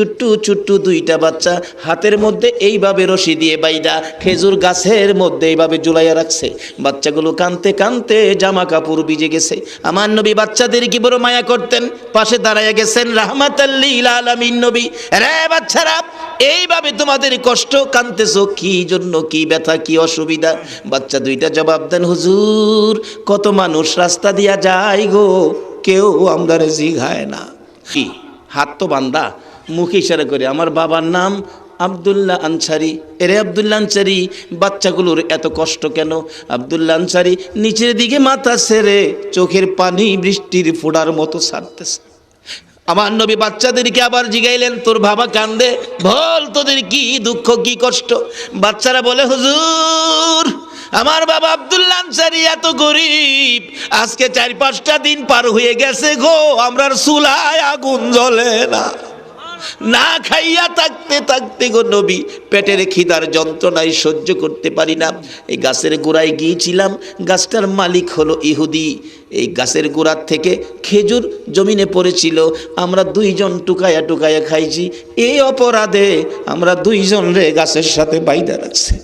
চুট্টু চুট্টু দুইটা বাচ্চা হাতের মধ্যে এইভাবে রশি দিয়ে বাইদা, খেজুর গাছের মধ্যে এইভাবে জুলাইয়া রাখছে। বাচ্চাগুলো কানতে কানতে জামা কাপড় ভিজে গেছে। আমার নবী বাচ্চাদের কি বড় মায়া করতেন? পাশে দাঁড়াইয়া গেছেন রাহমাতাল্লিল নবী। রে বাচ্চারা, এইভাবে তোমাদের কষ্ট কানতেছো, কি জন্য, কি ব্যথা, কি অসুবিধা? বাচ্চা দুইটা জবাব দেন, হুজুর, কত মানুষ রাস্তা দিয়া যায় গো, কেউ আমরা জিঘায় না। কি? হাত তো বান্দা, মুখে ইশারা করে, আমার বাবার নাম আবদুল্লাহ আনসারি। এরে আবদুল্লাহ আনসারি, বাচ্চাগুলোর এত কষ্ট কেন? আবদুল্লাহ আনসারি নিচের দিকে মাথা সেরে চোখের পানি বৃষ্টির ফোড়ার মতো ছাড়তেছে। আমার নবী বাচ্চাদেরকে আবার জিগাইলেন, তোর বাবা কান্দে, বল তোদের কি দুঃখ, কি কষ্ট? বাচ্চারা বলে, হুজুর আমার বাবা আব্দুল্লাহ আনসারি এত গরিব, আজকে চার পাঁচটা দিন পার হয়ে গেছে গো আমরার চুলায় আগুন জ্বলে না। না খাইয়া থাকতে থাকতে গো নবী, পেটের খিদার যন্ত্রণায় সহ্য করতে পারি না। এই গাছের গোড়ায় গিয়েছিলাম, গাছটার মালিক হলো ইহুদি। এই গাছের গোড়ার থেকে খেজুর জমিনে পড়েছিল, আমরা দুইজন টুকায়া টুকায়া খাইছি এই অপরাধে আমরা দুইজন রে গাছের সাথে বাইদা রাখছে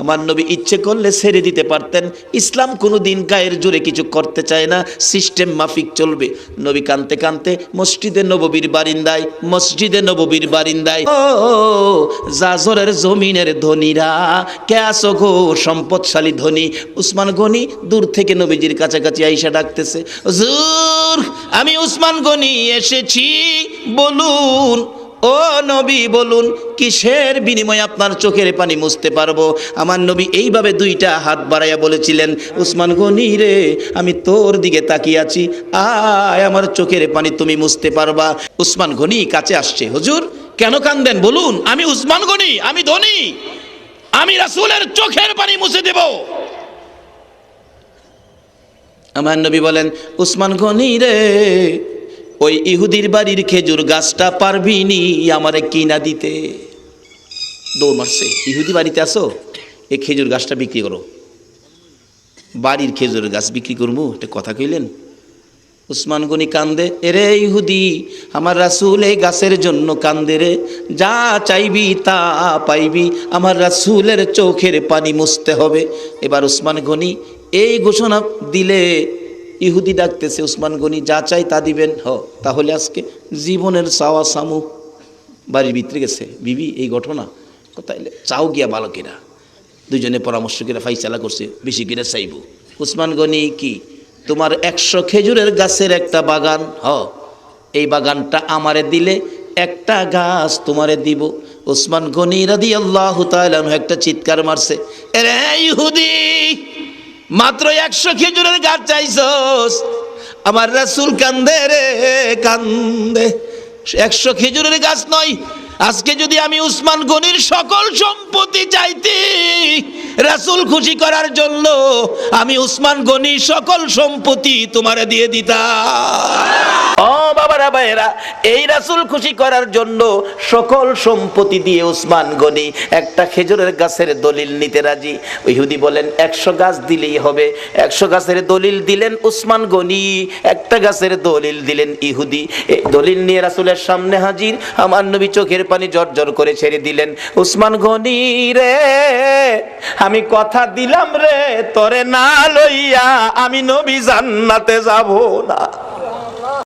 আমার নবী ইচ্ছে করলে ছেড়ে দিতে পারতেন। ইসলাম কোনো দিন গায়ের জোরে কিছু করতে চায় না। সিস্টেম মাফিক চলবে। নবী কানতে কানতে মসজিদে নববীর বারিন্দায়, মসজিদে নববীর বারিন্দায়, ও জাজরের জমিনের ধনীরা, কে আসো গো সম্পদশালী ধনী? উসমান গনি দূর থেকে নবীজির কাছাকাছি আইসা ডাকতেছে, হুজুর, আমি উসমান গনি এসেছি, বলুন। ও নবী, বলুন, কিসের বিনিময়ে আপনার চোখের পানি মুছতে পারব? আমার নবী এইভাবে দুইটা হাত বাড়াইয়া বলেছিলেন, উসমান গনি রে, আমি তোর দিকে তাকিয়ে আছি। আয়, আমার চোখের পানি তুমি মুছতে পারবা। উসমান গনি কাছে আসছে, হুজুর, কেন কান্দেন? বলুন, আমি উসমান গনি, আমি ধনী। আমি রাসূলের চোখের পানি মুছে দেব। আমার নবী বলেন, উসমান গনি রে ওই ইহুদির বাড়ির খেজুর গাছটা পারবি নি আমারে কিনা দিতে। দৌড় মারছে। ইহুদি বাড়িতে আসো, এই খেজুর গাছটা বিক্রি করো। বাড়ির খেজুর গাছ বিক্রি করব এটা কথা কইলেন? উসমান গনি কান্দে, এরে ইহুদি, আমার রাসূল এই গাছের জন্য কান্দে রে। যা চাইবি তা পাইবি, আমার রাসূলের চোখের পানি মুছতে হবে। এবার উসমান গনি এই ঘোষণা দিলে ইহুদি ডাকতেছে, উসমান গনি যা চাই তা দিবেন। হ, তাহলে আজকে জীবনের চাওয়া সামু বাড়ির ভিতরে গেছে। বিবি, এই ঘটনা তাইলে চাও গিয়া বালকেরা। দুজনে পরামর্শ করে ফাইসালা করছে, বেশি করে চাইব। উসমান গনি কি? তোমার একশো খেজুরের গাছের একটা বাগান। হ, এই বাগানটা আমারে দিলে একটা গাছ তোমারে দিব। উসমান গনি রাদি আল্লাহ একটা চিৎকার মারছে, এরে ইহুদি মাত্র একশো খেজুরের গাছ চাইছস। আমার রাসুল কান্দে রে, কান্দে। একশো খেজুরের গাছ নয়, আজকে যদি আমি উসমান গনির সকল সম্পত্তি চাইতি রাসুল খুশি করার জন্য আমি উসমান গনির সকল সম্পত্তি তোমারে দিয়ে দিতাম। ভাইয়েরা, এই রাসুল খুশি করার জন্য সকল সম্পত্তি দিয়ে উসমান গনি একটা খেজুরের গাছের দলিল নিতে রাজি। ইহুদি বলেন, একশো গাছ দিলেই হবে। একশো গাছের দলিল দিলেন উসমান গনি, একটা গাছের দলিল দিলেন ইহুদি। দলিল নিয়ে রাসুলের সামনে হাজির, আমার নবী চোখের পানি জর্জর করে ছেড়ে দিলেন। উসমান গনি রে, আমি কথা দিলাম রে, তোরে না লইয়া আমি নবী জান্নাতে যাব না।